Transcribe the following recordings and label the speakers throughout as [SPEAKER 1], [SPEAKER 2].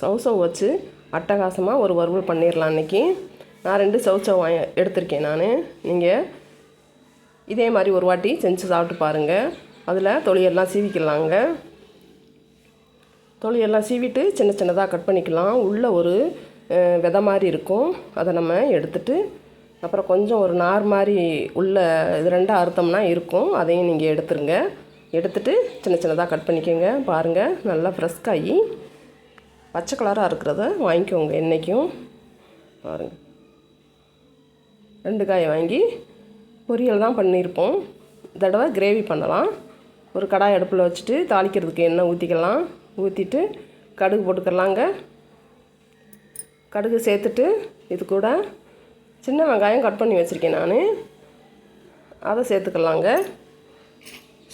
[SPEAKER 1] சவுசவ் வச்சு அட்டகாசமாக ஒரு வறுவல் பண்ணிடலாம் அன்றைக்கி நான் ரெண்டு சவுச்சவ் வாங்கி எடுத்திருக்கேன் நான். நீங்கள் இதே மாதிரி ஒரு வாட்டி செஞ்சு சாப்பிட்டு பாருங்கள் அதில் தொழியெல்லாம் சீவிக்கலாங்க. தொழியெல்லாம் சீவிட்டு சின்ன சின்னதாக கட் பண்ணிக்கலாம். உள்ளே ஒரு விதை மாதிரி இருக்கும். அதை நம்ம எடுத்துட்டு அப்புறம் கொஞ்சம் ஒரு நார் மாதிரி உள்ள இது ரெண்டாக அறுத்தம்னா இருக்கும். அதையும் நீங்கள் எடுத்துருங்க. எடுத்துட்டு சின்ன சின்னதாக கட் பண்ணிக்கோங்க. பாருங்கள் நல்லா ஃப்ரெஷ்காயி பச்சை கலராக இருக்கிறத வாங்கிக்கோங்க என்றைக்கும் பாருங்கள் ரெண்டு காயை வாங்கி பொரியல் தான் பண்ணியிருப்போம். தடவை கிரேவி பண்ணலாம். ஒரு கடாய் அடுப்பில் வச்சுட்டு தாளிக்கிறதுக்கு எண்ணெய் ஊற்றிக்கலாம் ஊற்றிட்டு கடுகு போட்டுக்கலாங்க. கடுகு சேர்த்துட்டு இது கூட சின்ன வெங்காயம் கட் பண்ணி வச்சுருக்கேன் நான். அதை சேர்த்துக்கலாங்க.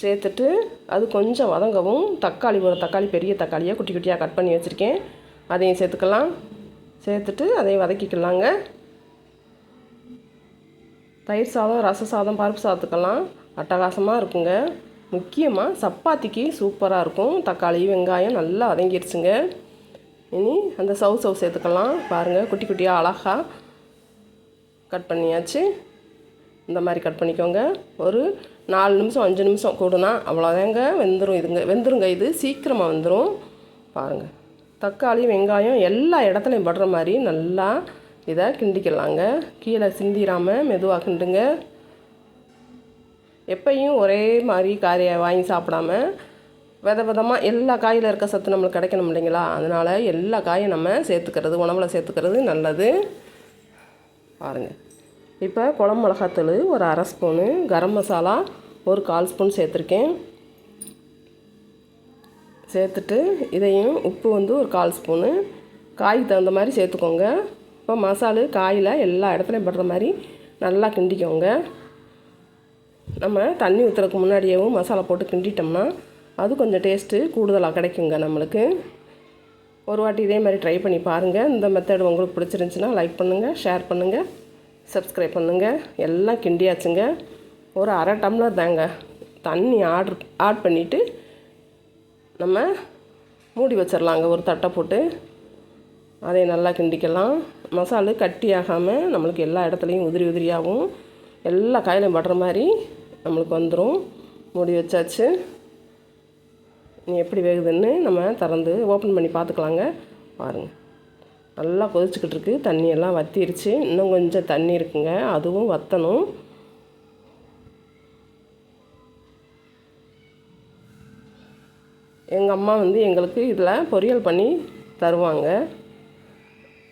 [SPEAKER 1] சேர்த்துட்டு அது கொஞ்சம் வதங்கவும். தக்காளி ஒரு தக்காளி பெரிய தக்காளியாக குட்டி குட்டியாக கட் பண்ணி வச்சுருக்கேன். அதையும் சேர்த்துக்கலாம். சேர்த்துட்டு அதையும் வதக்கிக்கலாங்க. தயிர் சாதம் ரச சாதம் பருப்பு சாதத்துக்கெல்லாம் அட்டகாசமாக இருக்குங்க. முக்கியமாக சப்பாத்திக்கு சூப்பராக இருக்கும். தக்காளி வெங்காயம் நல்லா வதங்கிடுச்சுங்க இனி அந்த சவு சவு சேர்த்துக்கலாம். பாருங்கள் குட்டி குட்டியாக அழகாக கட் பண்ணியாச்சு. இந்த மாதிரி கட் பண்ணிக்கோங்க. ஒரு நாலு நிமிஷம் அஞ்சு நிமிஷம் கூடுனா அவ்வளோதாங்க வெந்துடும் இதுங்க. வெந்துருங்க இது சீக்கிரமாக வந்துடும் பாருங்கள் தக்காளி வெங்காயம் எல்லா இடத்துலையும் படுற மாதிரி நல்லா இதை கிண்டிக்கலாங்க. கீழே சிந்திராமல் மெதுவாக கிண்டுங்க. எப்பையும் ஒரே மாதிரி காரியை வாங்கி சாப்பிடாம வித விதமாக எல்லா காயில் இருக்க சத்து நம்மளுக்கு கிடைக்கணும் இல்லைங்களா? அதனால் எல்லா காயும் நம்ம சேர்த்துக்கிறது உணவில் சேர்த்துக்கிறது நல்லது. பாருங்கள் இப்போ குழம்பு மிளகாத்தூள் ஒரு அரை ஸ்பூனு கரம் மசாலா ஒரு கால் ஸ்பூன் சேர்த்துருக்கேன். சேர்த்துட்டு இதையும் உப்பு வந்து ஒரு கால் ஸ்பூனு. காய்க்கு தகுந்த மாதிரி சேர்த்துக்கோங்க. இப்போ மசாலு காயில் எல்லா இடத்துலையும் படுற மாதிரி நல்லா கிண்டிக்கோங்க. நம்ம தண்ணி ஊற்றுறதுக்கு முன்னாடியேவும் மசாலா போட்டு கிண்டிட்டோம்னா அது கொஞ்சம் டேஸ்ட்டு கூடுதலாக கிடைக்குங்க நம்மளுக்கு. ஒரு வாட்டி இதே மாதிரி ட்ரை பண்ணி பாருங்கள் இந்த மெத்தட் உங்களுக்கு பிடிச்சிருந்துச்சின்னா லைக் பண்ணுங்கள் ஷேர் பண்ணுங்கள் சப்ஸ்கிரைப் பண்ணுங்கள் எல்லாம் கிண்டியாச்சுங்க. ஒரு அரை டம்ளர் தாங்க. தண்ணி ஆட்ரு ஆட் பண்ணிவிட்டு நம்ம மூடி வச்சிடலாங்க ஒரு தட்டை போட்டு அதை நல்லா கிண்டிக்கலாம். மசாலு கட்டி ஆகாமல் நம்மளுக்கு எல்லா இடத்துலையும் உதிரி உதிரியாகவும் எல்லா காயிலையும் படுற மாதிரி நம்மளுக்கு வந்துடும் மூடி வச்சாச்சு. நீ எப்படி வேகுதுன்னு நம்ம திறந்து ஓப்பன் பண்ணி பார்த்துக்கலாங்க. பாருங்கள் நல்லா கொதிச்சுக்கிட்டு இருக்கு. தண்ணியெல்லாம் வத்திருச்சு. இன்னும் கொஞ்சம் தண்ணி இருக்குங்க. அதுவும் வற்றணும் எங்கள் அம்மா வந்து எங்களுக்கு இதில் பொரியல் பண்ணி தருவாங்க.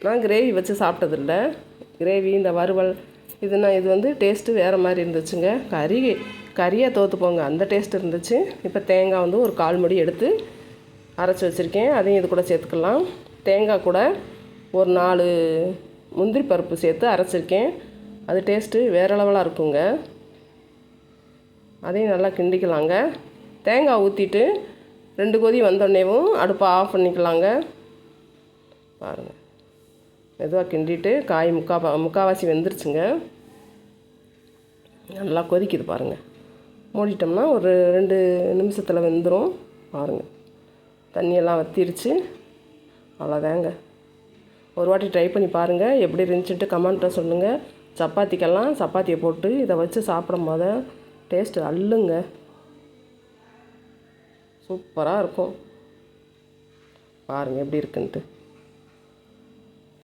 [SPEAKER 1] நான் கிரேவி வச்சு சாப்பிட்டதில்ல. கிரேவி இந்த வறுவல் இதுனா இது வந்து டேஸ்ட்டு வேறு மாதிரி இருந்துச்சுங்க. கறி கறியை தோற்று போங்க. அந்த டேஸ்ட் இருந்துச்சு. இப்போ தேங்காய் வந்து ஒரு கால் மடி எடுத்து அரைச்சி வச்சுருக்கேன். அதையும் இது கூட சேர்த்துக்கலாம். தேங்காய் கூட ஒரு நாலு முந்திரி பருப்பு சேர்த்து அரைச்சிருக்கேன். அது டேஸ்ட்டு வேறு லெவலாக இருக்குங்க. அதையும் நல்லா கிண்டிக்கலாங்க. தேங்காய் ஊற்றிட்டு ரெண்டு கொதி வந்தோடனேவும் அடுப்பை ஆஃப் பண்ணிக்கலாங்க. பாருங்கள் மெதுவாக கிண்டிட்டு காய் முக்கா முக்கால்வாசி வெந்துருச்சுங்க. நல்லா கொதிக்குது பாருங்கள் மூடிட்டோம்னா ஒரு ரெண்டு நிமிஷத்தில் வெந்துடும் பாருங்கள் தண்ணியெல்லாம் வத்திருச்சு. அவ்வளோதாங்க. ஒரு வாட்டி ட்ரை பண்ணி பாருங்கள் எப்படி இருந்துச்சுன்ட்டு கமெண்ட்டில் சொல்லுங்கள் சப்பாத்திக்கெல்லாம் சப்பாத்தியை போட்டு இதை வச்சு சாப்பிடும் போது டேஸ்ட்டு அள்ளுங்க. சூப்பராக இருக்கும். பாருங்கள் எப்படி இருக்குன்ட்டு.